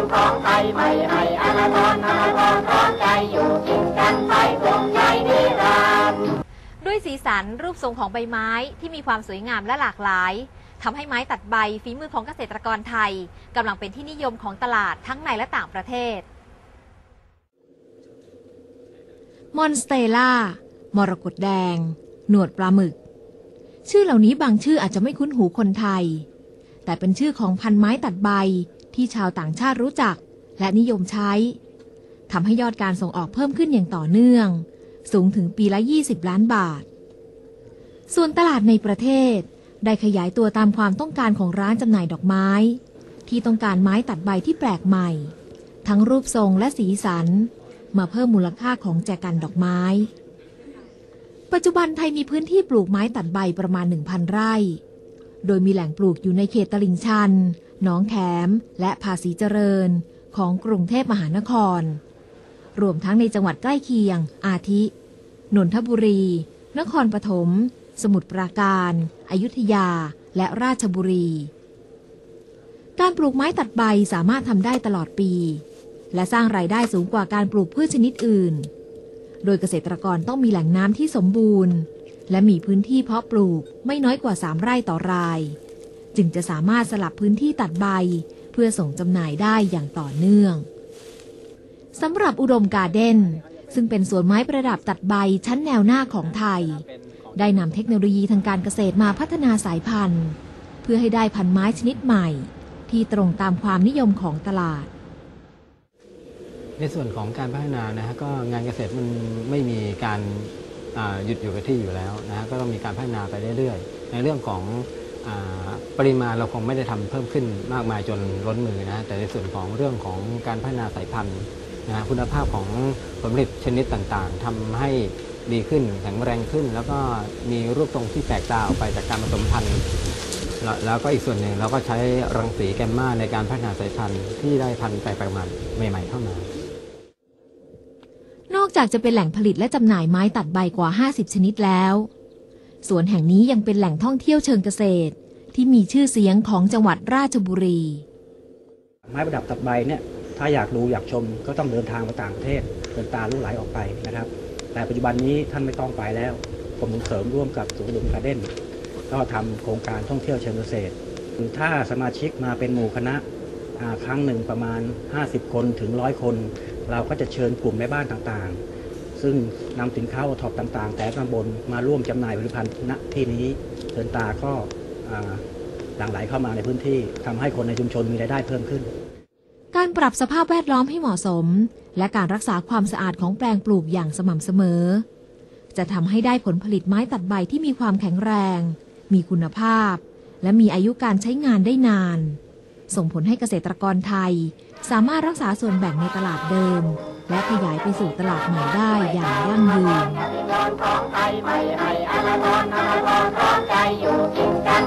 รของไทยไม่ให้อนาทรอนาทรพร้อมใจอยู่กินกันไปกลุ่มใจนิรันดร์ด้วยสีสันรูปทรงของใบไม้ที่มีความสวยงามและหลากหลายทำให้ไม้ตัดใบฝีมือของเกษตรกรไทยกำลังเป็นที่นิยมของตลาดทั้งในและต่างประเทศ มอนสเตล่ามรกตแดง หนวดปลาหมึก ชื่อเหล่านี้บางชื่ออาจจะไม่คุ้นหูคนไทย แต่เป็นชื่อของพันไม้ตัดใบ ที่ชาวต่างชาติรู้จักและนิยมใช้ทำให้ยอดการส่งออกเพิ่มขึ้นอย่างต่อเนื่อง สูงถึงปีละ 20 ล้านบาท ส่วนตลาดในประเทศ ได้ขยายตัวตามความต้องการของร้านจำหน่ายดอกไม้ ที่ต้องการไม้ตัดใบที่แปลกใหม่ ทั้งรูปทรงและสีสัน มาเพิ่มมูลค่าของแจกันดอกไม้ ปัจจุบันไทยมีพื้นที่ปลูกไม้ตัดใบประมาณ 1,000 ไร่ โดยมีแหล่งปลูกอยู่ในเขตตลิ่งชัน หนองแขม และภาษีเจริญของกรุงเทพมหานคร รวมทั้งในจังหวัดใกล้เคียง อาทิ นนทบุรี นครปฐม สมุทรปราการ อยุธยา และราชบุรี การปลูกไม้ตัดใบสามารถทำได้ตลอดปี และสร้างรายได้สูงกว่าการปลูกพืชชนิดอื่น โดยเกษตรกรต้องมีแหล่งน้ำที่สมบูรณ์ และมีพื้นที่เพาะปลูกไม่น้อยกว่า 3 ไร่ต่อราย จึงจะสามารถสลับพื้นที่ตัดใบ เพื่อส่งจำหน่ายได้อย่างต่อเนื่องสำหรับอุดมการ์เด้น ซึ่งเป็นสวนไม้ประดับตัดใบชั้นแนวหน้าของไทย ได้นำเทคโนโลยีทางการเกษตรมาพัฒนาสายพันธุ์ เพื่อให้ได้พันธุ์ไม้ชนิดใหม่ ที่ตรงตามความนิยมของตลาด ในส่วนของการพัฒนานะฮะก็งานเกษตรมันไม่มีการหยุดอยู่กับที่อยู่แล้วนะฮะก็ต้องมีการพัฒนาไปเรื่อยๆ ในเรื่องของ ปริมาณเราคงไม่ได้ทำเพิ่มขึ้นมากมายจนล้นมือนะแต่ในส่วนของเรื่องของการพัฒนาสายพันธุ์นะคุณภาพของผลผลิตชนิดต่างๆทำให้ดีขึ้นแข็งแรงขึ้น แล้วก็มีรูปทรงที่แปลกต่าออกไปจากการผสมพันธุ์แล้วก็อีกส่วนหนึ่งเราก็ใช้รังสีแกมมาในการพัฒนาสายพันธุ์ที่ได้พันธุ์แปลกๆใหม่ๆเข้ามานอกจากจะเป็นแหล่งผลิตและจำหน่ายไม้ตัดใบกว่า 50 ชนิดแล้ว สวนแห่งนี้ยังเป็นแหล่งท่องเที่ยวเชิงเกษตร ที่มีชื่อเสียงของจังหวัดราชบุรี ไม้ประดับตัดใบเนี่ยถ้าอยากดูอยากชมก็ต้องเดินทางมาต่างประเทศเดินตาลู่ไหลออกไปนะครับ แต่ปัจจุบันนี้ท่านไม่ต้องไปแล้วกรมส่งเสริมร่วมกับศูนย์อุดมการเด้นก็ทำโครงการท่องเที่ยวเชิงเกษตรถ้าสมาชิกมาเป็นหมู่คณะครั้งหนึ่งประมาณ 50 คนถึงร้อยคน เราก็จะเชิญกลุ่มแม่บ้านต่างๆ ซึ่งนำสินค้าโอท็อปต่าง ๆ แต่ตำบลมาร่วมจำหน่ายผลิตภัณฑ์ณที่นี้เดินตาก็อ่า หลั่งไหลเข้ามาในพื้นที่ทำให้คนในชุมชนมีรายได้เพิ่มขึ้น การปรับสภาพแวดล้อมให้เหมาะสม และการรักษาความสะอาดของแปลงปลูกอย่างสม่ำเสมอ จะทำให้ได้ผลผลิตไม้ตัดใบที่มีความแข็งแรง มีคุณภาพ และมีอายุการใช้งานได้นาน ส่งผลให้เกษตรกรไทย สามารถรักษาส่วนแบ่งในตลาดเดิม และขยายไปสู่ตลาดใหม่ได้อย่างยั่งยืนอยู่กิน